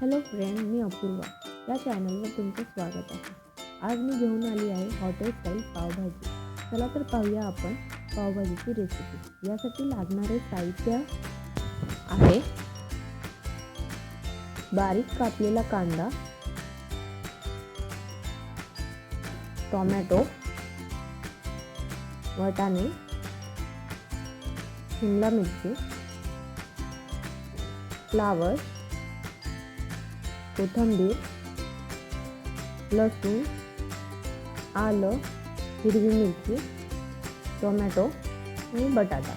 Hello friend मी अपूर्वा. या चॅनलवर तुमचं स्वागत आहे. आज मी घेऊन आली आहे हॉटेल स्टाईल पावभाजी. चला तर पाहूया आपण पावभाजीची रेसिपी यासाठी लागणारे साहित्य आहे. बारीक कापलेला कांदा टोमॅटो वाटाणे शिमला मिरची फ्लावर कोथिंबीर लसूण आलं हिरवी मिरची टोमॅटो आणि बटाटा.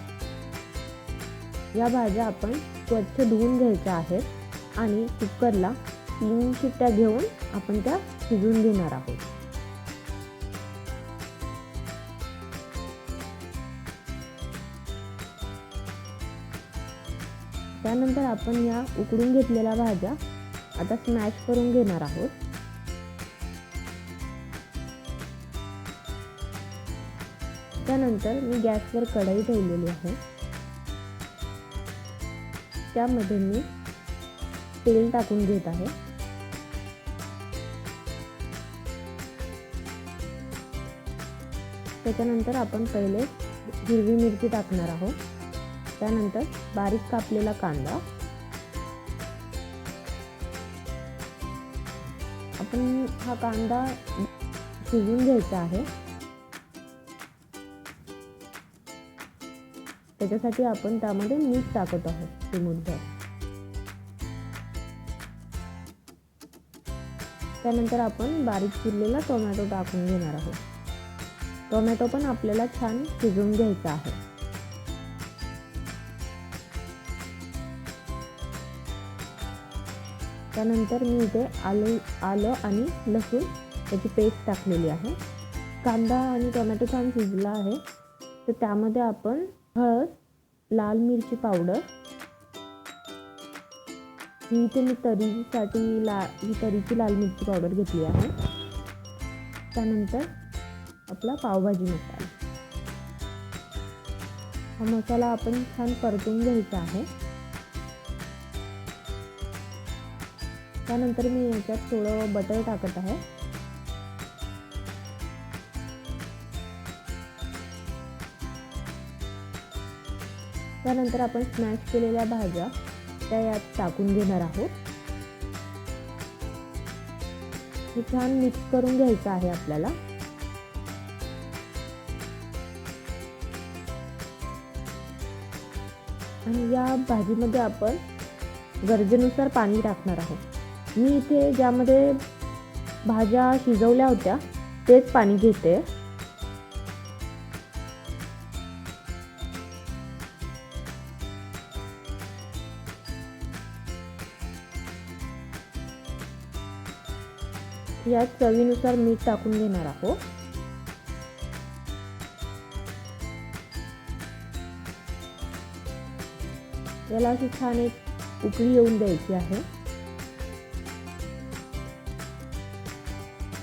या भाज्या आपण स्वच्छ धुवून घ्यायच्या आहेत आणि कुकरला तीन शिट्ट्या घेऊन आपण त्या शिजवून घेणार आहोत. त्यानंतर आपण या उकडून घेतलेल्या भाज्या आता स्मॅश करून घेणार आहोत. त्यानंतर मी गॅसवर कढई ठेवलेली आहे. त्यामध्ये मी तेल टाकून घेत आहे. त्याच्यानंतर आपण पहिले हिरवी मिरची टाकणार आहोत. त्यानंतर बारीक कापलेला कांदा. आपण हा कांदा शिजवून घ्यायचा आहे. त्याच्यासाठी आपण त्यामध्ये मीठ टाकत आहोत चिमूटभर. त्यानंतर आपण बारीक चिरलेला टोमॅटो टाकून घेणार आहोत. टोमॅटो पण आपल्याला छान शिजवून घ्यायचा आहे. त्यानंतर मी इथे आलं आलं आणि लसूण याची पेस्ट टाकलेली आहे. कांदा आणि टोमॅटो छान शिजला आहे. तर त्यामध्ये आपण हळद लाल मिरची पावडर. ही इथे मी तरीसाठी ला ही तरीची लाल मिरची पावडर घेतली आहे. त्यानंतर आपला पावभाजी मसाला. हा मसाला आपण छान परतून घ्यायचा आहे. त्यानंतर मी याच्यात थोडं बटर टाकत आहे. त्यानंतर आपण स्मॅश केलेल्या भाज्या त्या यात टाकून घेणार आहोत. हे छान मिक्स करून घ्यायचं आहे आपल्याला. आणि या भाजीमध्ये आपण गरजेनुसार पाणी टाकणार आहोत. मी इथे ज्यामध्ये भाज्या शिजवल्या होत्या तेच पाणी घेते. यात चवीनुसार मीठ टाकून घेणार आहोत. याला अशी छान एक उकळी येऊन द्यायची आहे.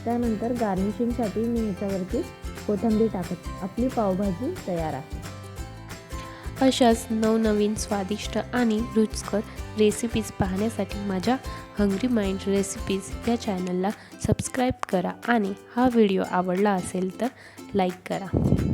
त्यानंतर गार्निशिंगसाठी मी याच्यावरती कोथंबीर टाकत आपली पावभाजी तयार आहे. अशाच नवनवीन स्वादिष्ट आणि रुचकर रेसिपीज पाहण्यासाठी माझ्या हंग्री माइंड रेसिपीज या चॅनलला सबस्क्राईब करा आणि हा व्हिडिओ आवडला असेल तर लाईक करा.